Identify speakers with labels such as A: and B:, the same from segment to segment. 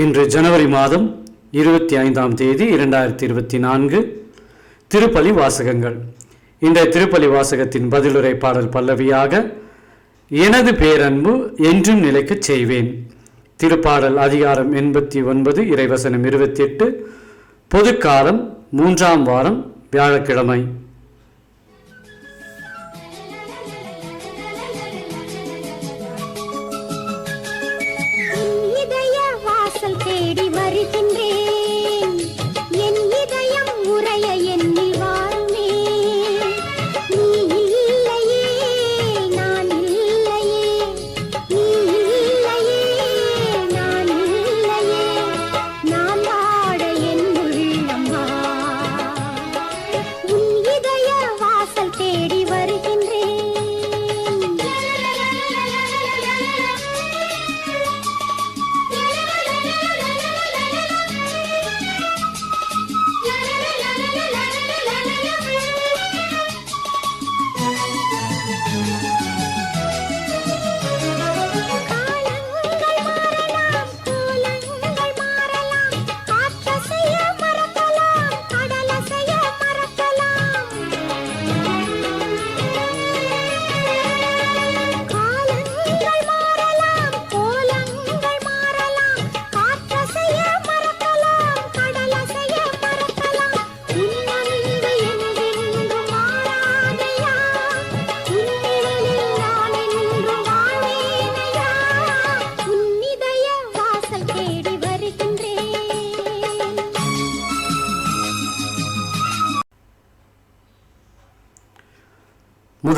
A: இன்று ஜனவரி மாதம் இருபத்தி ஐந்தாம் தேதி இரண்டாயிரத்தி இருபத்தி நான்கு. திருப்பலி வாசகங்கள். இந்த திருப்பலி வாசகத்தின் பதிலுரை பாடல் பல்லவியாக எனது பேரன்பு என்றும் நிலைக்கச் செய்வேன். திருப்பாடல் அதிகாரம் எண்பத்தி ஒன்பது இறைவசனம் இருபத்தி எட்டு பொதுக்காலம் மூன்றாம் வாரம் வியாழக்கிழமை.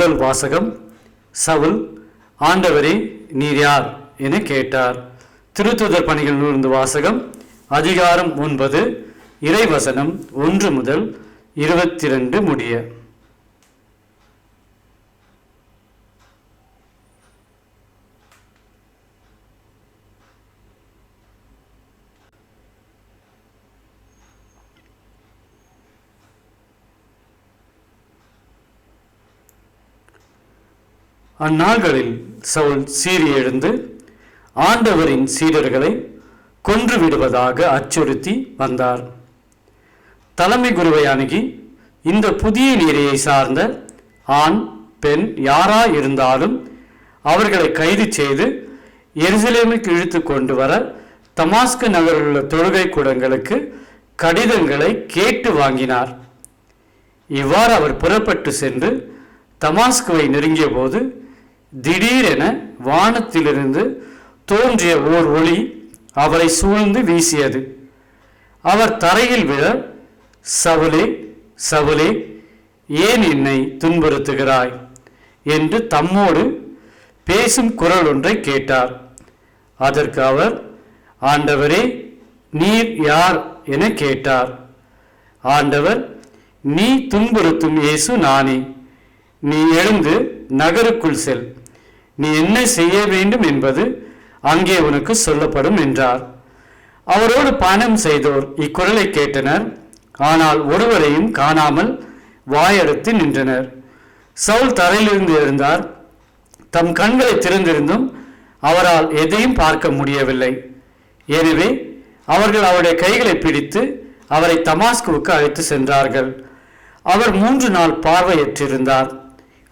A: முதல் வாசகம் சவுல் ஆண்டவரே நீர் யார்? என கேட்டார். திருத்துதர் பணிகள் நூர்ந்து வாசகம் அதிகாரம் ஒன்பது இறைவசனம் ஒன்று முதல் இருபத்தி ரெண்டு முடிய. அந்நாள்களில் சவுல் சீறி எழுந்து ஆண்டவரின் சீடர்களை கொன்று விடுவதாக அச்சுறுத்தி வந்தார். தலைமை குருவை அணுகி இந்த புதிய நீரையை சார்ந்த ஆண் பெண் யாரா இருந்தாலும் அவர்களை கைது செய்து எருசலேமுக்கு இழுத்து கொண்டு வர தமாஸ்கு நகரில் உள்ள தொழுகை கூடங்களுக்கு கடிதங்களை கேட்டு வாங்கினார். இவ்வாறு அவர் புறப்பட்டு சென்று தமாஸ்குவை நெருங்கிய போது திடீரென வானத்திலிருந்து தோன்றிய ஓர் ஒளி அவரை சூழ்ந்து வீசியது. அவர் தரையில் விழ சவுலே சவுலே ஏன் என்னை துன்புறுத்துகிறாய்? என்று தம்மோடு பேசும் குரல் ஒன்றை கேட்டார். அதற்கு அவர் ஆண்டவரே நீர் யார்? என கேட்டார். ஆண்டவர் நீ துன்புறுத்தும் இயேசு நானே. நீ எழுந்து நகருக்குள் செல். நீ என்ன செய்ய வேண்டும் என்பது அங்கே உனக்கு சொல்லப்படும் என்றார். அவரோடு பயணம் செய்தோர் இக்குரலை கேட்டனர். ஆனால் ஒருவரையும் காணாமல் வாயெடுத்து நின்றனர். சவுல் தரையிலிருந்து எழுந்தார். தம் கண்களை திறந்திருந்தும் அவரால் எதையும் பார்க்க முடியவில்லை. எனவே அவர்கள் அவருடைய கைகளை பிடித்து அவரை தமாஸ்குவுக்கு அழைத்து சென்றார்கள். அவர் மூன்று நாள் பார்வையற்றிருந்தார்.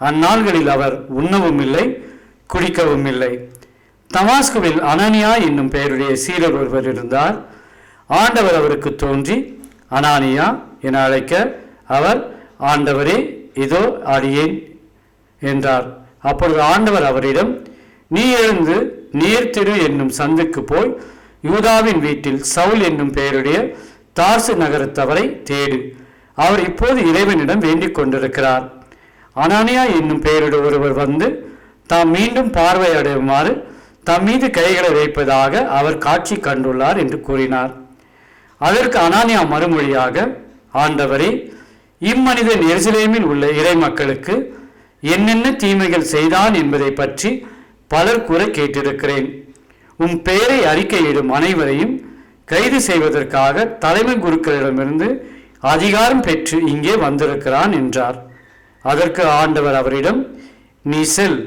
A: அந்நாள்களில் அவர் உண்ணவும் இல்லை குடிக்கவும் இல்லை. தமாஸ்குவில் அனனியா என்னும் பெயருடைய சீரர் ஒருவர் இருந்தார். ஆண்டவர் அவருக்கு தோன்றி அனானியா என அழைக்க அவர் ஆண்டவரே இதோ அடியேன் என்றார். அப்பொழுது ஆண்டவர் அவரிடம் நீ எழுந்து நீர்த்திரு என்னும் சந்துக்கு போய் யூதாவின் வீட்டில் சவுல் என்னும் பெயருடைய தார்சு நகரத்தவரை தேடு. அவர் இப்போது இறைவனிடம் வேண்டிக் கொண்டிருக்கிறார். அனானியா என்னும் பெயருடைய ஒருவர் வந்து தாம் மீண்டும் பார்வையடையுமாறு தம் மீது கைகளை வைப்பதாக அவர் காட்சி கண்டுள்ளார் என்று கூறினார். அதற்கு அனானியா மறுமொழியாக ஆண்டவரே இம்மனிதன் எருசலேமில் உள்ள இறை மக்களுக்கு என்னென்ன தீமைகள் செய்தான் என்பதை பற்றி பலர் கூற கேட்டிருக்கிறேன். உம் பெயரை அறிக்கையிடும் அனைவரையும் கைது செய்வதற்காக தலைமை குருக்களிடமிருந்து அதிகாரம் பெற்று இங்கே வந்திருக்கிறான் என்றார். அதற்கு ஆண்டவர் அவரிடம் நீ செல்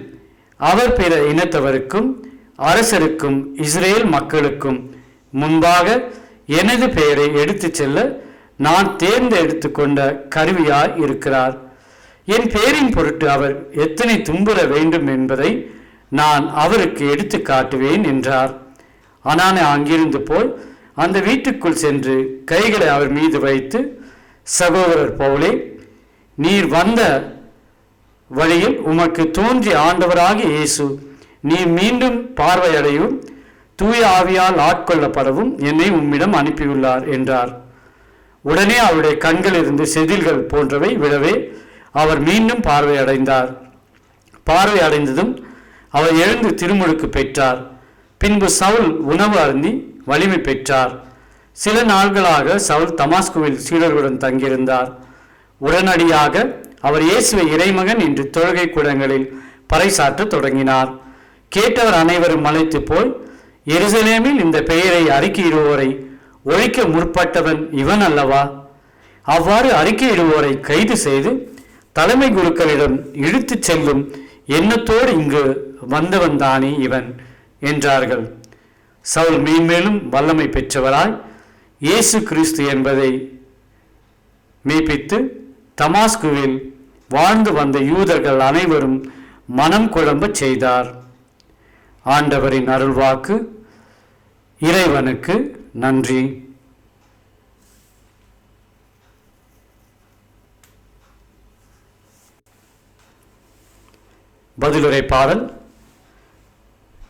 A: அவர் பிற இனத்தவருக்கும் அரசருக்கும் இஸ்ரேல் மக்களுக்கும் முன்பாக எனது பெயரை எடுத்து செல்ல நான் தேர்ந்தெடுத்து கொண்ட கருவியாய் இருக்கிறார். என் பெயரின் பொருட்டு அவர் எத்தனை துன்புற வேண்டும் என்பதை நான் அவருக்கு எடுத்து காட்டுவேன் என்றார். அனானே அங்கிருந்து போய் அந்த வீட்டுக்குள் சென்று கைகளை அவர் மீது வைத்து சகோதரர் போலே நீர் வந்த வழியில் உமக்கு தோன்றி ஆண்டவராகி இயேசு நீ மீண்டும் பார்வையடையும் தூய ஆவியால் ஆட்கொள்ளப்படவும் என்னை உம்மிடம் அனுப்பியுள்ளார் என்றார். உடனே அவருடைய கண்களிலிருந்து செதில்கள் போன்றவை விழவே அவர் மீண்டும் பார்வையடைந்தார். பார்வை அடைந்ததும் அவர் எழுந்து திருமுழுக்கு பெற்றார். பின்பு சவுல் உணவு அருந்தி வலிமை பெற்றார். சில நாள்களாக சவுல் தமாஸ்குவில் சீடர்களுடன் தங்கியிருந்தார். உடனடியாக அவர் இயேசுவை இறைமகன் என்று தொழுகை கூடங்களில் பறைசாற்ற தொடங்கினார். கேட்டவர் அனைவரும் மலைத்து போய் எருசலேமில் இந்த பெயரை அறிக்கையிடுவோரை ஒழிக்க முற்பட்டவன் இவன் அல்லவா? அவ்வாறு அறிக்கையிடுவோரை கைது செய்து தலைமை குருக்களிடம் இழுத்துச் செல்லும் எண்ணத்தோடு இங்கு வந்தவன் தானே இவன் என்றார்கள். சவுல் மேன்மேலும் வல்லமை பெற்றவராய் இயேசு கிறிஸ்து என்பதை மெய்ப்பித்து தமாஸ்குவில் வாழ்ந்து வந்த யூதர்கள் அனைவரும் மனம் குழம்ப செய்தார். ஆண்டவரின் அருள்வாக்கு இறைவனுக்கு நன்றி. பதிலுரை பாடல்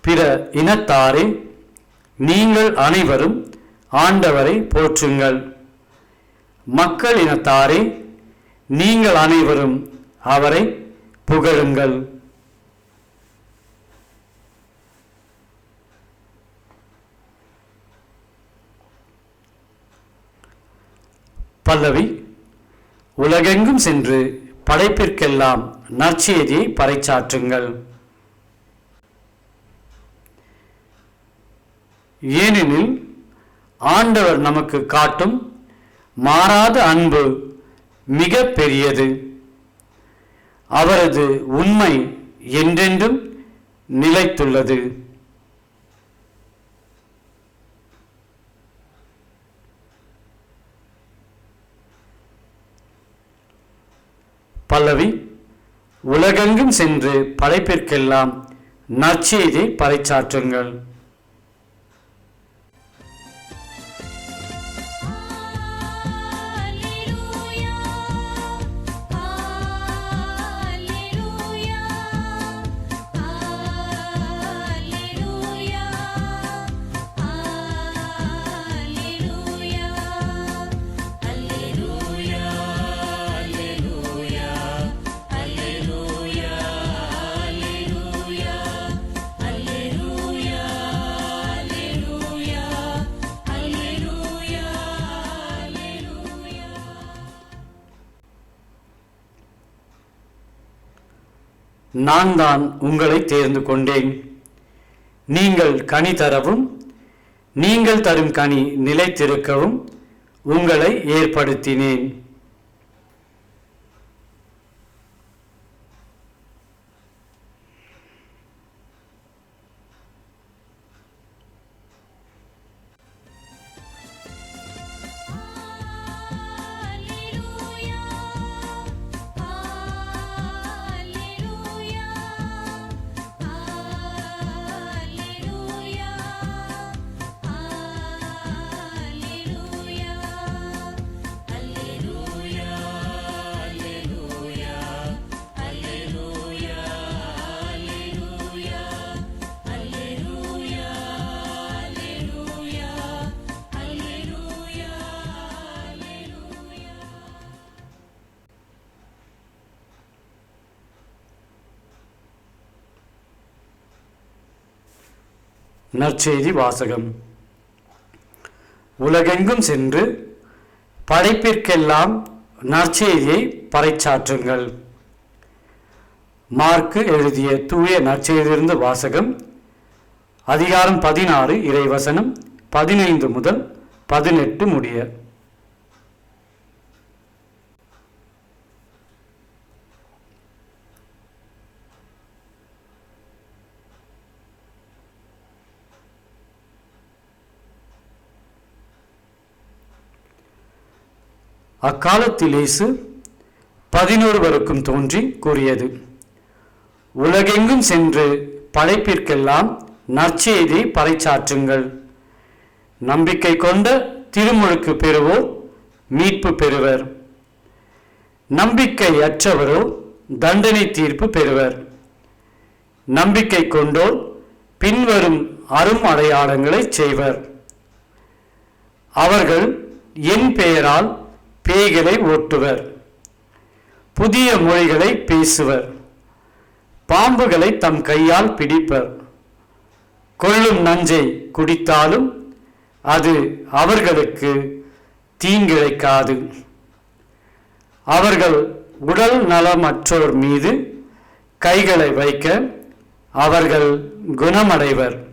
A: பிற இனத்தாரே நீங்கள் அனைவரும் ஆண்டவரை போற்றுங்கள். மக்கள் இனத்தாரே நீங்கள் அனைவரும் அவரை புகழுங்கள். பல்லவி உலகெங்கும் சென்று படைப்பிற்கெல்லாம் நற்செய்தியை பறைச்சாற்றுங்கள். ஏனெனில் ஆண்டவர் நமக்கு காட்டும் மாறாத அன்பு மிக பெரியது அவரது உண்மை என்றென்றும் நிலைத்துள்ளது. பல்லவி உலகெங்கும் சென்று படைப்பிற்கெல்லாம் நற்செய்தி
B: பறைச்சாற்றுங்கள்
A: நான் தான் உங்களை தேர்ந்து கொண்டேன். நீங்கள் கனி தரவும் நீங்கள் தரும் கனி நிலைத்திருக்கவும் உங்களை ஏற்படுத்தினேன். நற்செய்தி வாசகம். உலகெங்கும் சென்று படைப்பிற்கெல்லாம் நற்செய்தியை பறைச்சாற்றுங்கள். மார்க்கு எழுதிய தூய நற்செய்தியிலிருந்து வாசகம். அதிகாரம் பதினாறு இறைவசனம் பதினைந்து முதல் பதினெட்டு முடிய. அக்காலத்தில் இயேசு பதினொருவருக்கும் தோன்றி கூறியது உலகெங்கும் சென்று படைப்பிற்கெல்லாம் நற்செய்தி பறைச்சாற்றுங்கள் நம்பிக்கை கொண்ட திருமுழுக்கு பெறுவோர் மீட்பு பெறுவர். நம்பிக்கை அற்றவரோ தண்டனை தீர்ப்பு பெறுவர். நம்பிக்கை கொண்டோர் பின்வரும் அரும் அடையாளங்களை செய்வர். அவர்கள் என் பெயரால் பேய்களை ஓட்டுவர். புதிய மொழிகளை பேசுவர். பாம்புகளை தம் கையால் பிடிப்பர். கொள்ளும் நஞ்சை குடித்தாலும் அது அவர்களுக்கு தீங்கிழைக்காது. அவர்கள் உடல் நலமற்றோர் மீது கைகளை வைக்க அவர்கள் குணமடைவர்.